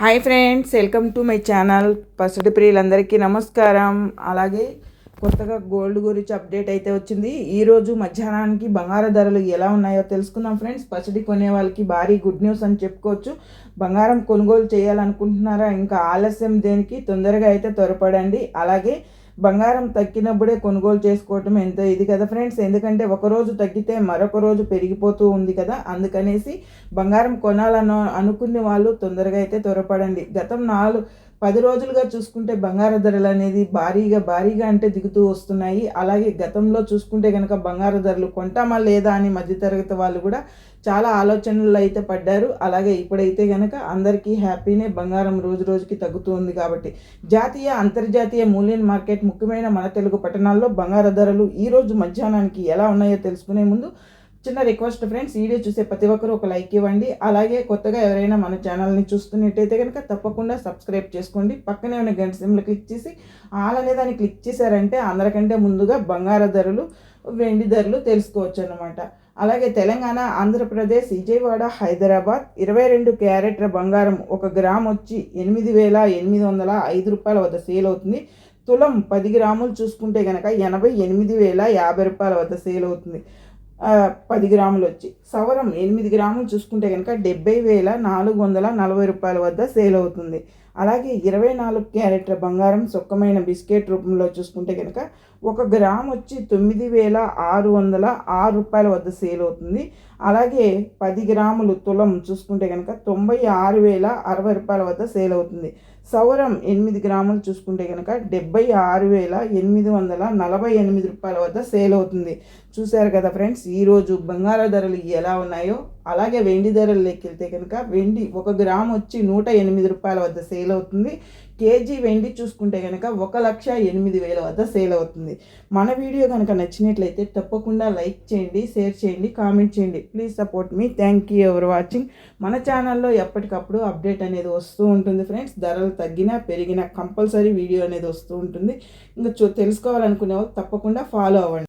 Hi friends welcome to my channel. పసిడి ప్రియులందరికీ నమస్కారం. అలాగే కొత్తగా గోల్డ్ గురించి అప్డేట్ అయితే వచ్చింది. ఈరోజు మధ్యాహ్నానికి బంగారు ధరలు ఎలా ఉన్నాయో తెలుసుకుందాం ఫ్రెండ్స్. పసిడి కొనే వాళ్ళకి భారీ గుడ్ న్యూస్ అని చెప్పుకోవచ్చు. బంగారం కొనుగోలు చేయాలనుకుంటున్నారా? ఇంకా ఆలస్యం దేనికి? తొందరగా అయితే త్వరపడండి. అలాగే బంగారం తగ్గినప్పుడే కొనుగోలు చేసుకోవటం ఎంత ఇది కదా ఫ్రెండ్స్. ఎందుకంటే ఒకరోజు తగ్గితే మరొక రోజు పెరిగిపోతూ ఉంది కదా. అందుకనేసి బంగారం కొనాలను అనుకునే వాళ్ళు తొందరగా అయితే త్వరపడండి. గతం నాలుగు పది రోజులుగా చూసుకుంటే బంగారు ధరలు అనేది భారీగా భారీగా అంటే దిగుతూ వస్తున్నాయి. అలాగే గతంలో చూసుకుంటే కనుక బంగారు ధరలు కొంటామా లేదా అని మధ్యతరగతి వాళ్ళు కూడా చాలా ఆలోచనలు అయితే పడ్డారు. అలాగే ఇప్పుడైతే కనుక అందరికీ హ్యాపీనే బంగారం రోజు రోజుకి తగ్గుతూ ఉంది కాబట్టి జాతీయ అంతర్జాతీయ మూల్యం మార్కెట్ ముఖ్యమైన మన తెలుగు పట్టణాల్లో బంగారు ధరలు ఈరోజు మధ్యాహ్నానికి ఎలా ఉన్నాయో తెలుసుకునే ముందు చిన్న రిక్వెస్ట్ ఫ్రెండ్స్ వీడియో చూసే ప్రతి ఒక్కరు ఒక లైక్ ఇవ్వండి. అలాగే కొత్తగా ఎవరైనా మన ఛానల్ని చూస్తున్నట్టయితే కనుక తప్పకుండా సబ్స్క్రైబ్ చేసుకోండి. పక్కనే ఉన్న గంట సిమ్లు క్లిక్ చేసి ఆల్ అనే దాన్ని క్లిక్ చేశారంటే అందరికంటే ముందుగా బంగార ధరలు వెండి ధరలు తెలుసుకోవచ్చు అనమాట అలాగే తెలంగాణ ఆంధ్రప్రదేశ్ విజయవాడ హైదరాబాద్ ఇరవై రెండు క్యారెట్ల బంగారం ఒక గ్రామ్ వచ్చి ఎనిమిది వేల ఎనిమిది వందల ఐదు రూపాయల వద్ద సేల్ అవుతుంది. తులం పది గ్రాములు చూసుకుంటే కనుక ఎనభై ఎనిమిది వేల యాభై రూపాయల వద్ద సేల్ అవుతుంది. పది గ్రాములు వచ్చి. సవరం ఎనిమిది గ్రాములు చూసుకుంటే కనుక డెబ్బై వేల నాలుగు వందల నలభై రూపాయల వద్ద సేల్ అవుతుంది. అలాగే ఇరవై నాలుగు క్యారెట్ల బంగారం సుఖమైన బిస్కెట్ రూపంలో చూసుకుంటే కనుక ఒక గ్రామ్ వచ్చి తొమ్మిది వేల ఆరు వందల ఆరు రూపాయల వద్ద సేల్ అవుతుంది. అలాగే పది గ్రాములు తులం చూసుకుంటే కనుక తొంభై ఆరు వేల అరవై రూపాయల వద్ద సేల్ అవుతుంది. సౌరం ఎనిమిది గ్రాములు చూసుకుంటే కనుక డెబ్బై ఆరు వేల ఎనిమిది వందల నలభై ఎనిమిది రూపాయల వద్ద సేల్ అవుతుంది. చూశారు కదా ఫ్రెండ్స్ ఈరోజు బంగార ధరలు ఎలా ఉన్నాయో? అలాగే వెండి ధరలు వెళ్తే కనుక వెండి ఒక గ్రామ్ వచ్చి నూట ఎనిమిది రూపాయల వద్ద సేల్ అవుతుంది. కేజీ వెండి చూసుకుంటే కనుక ఒక లక్ష ఎనిమిది వేల వద్ద సేల్ అవుతుంది. మన వీడియో కనుక నచ్చినట్లయితే తప్పకుండా లైక్ చేయండి షేర్ చేయండి కామెంట్ చేయండి. ప్లీజ్ సపోర్ట్ మీ థ్యాంక్ యూ ఎవర్ వాచింగ్ మన ఛానల్లో ఎప్పటికప్పుడు అప్డేట్ అనేది వస్తూ ఉంటుంది ఫ్రెండ్స్ ధరలు తగ్గినా పెరిగినా కంపల్సరీ వీడియో అనేది వస్తూ ఉంటుంది. ఇంకా చూ తెలుసుకోవాలనుకునే వాళ్ళు తప్పకుండా ఫాలో అవ్వండి.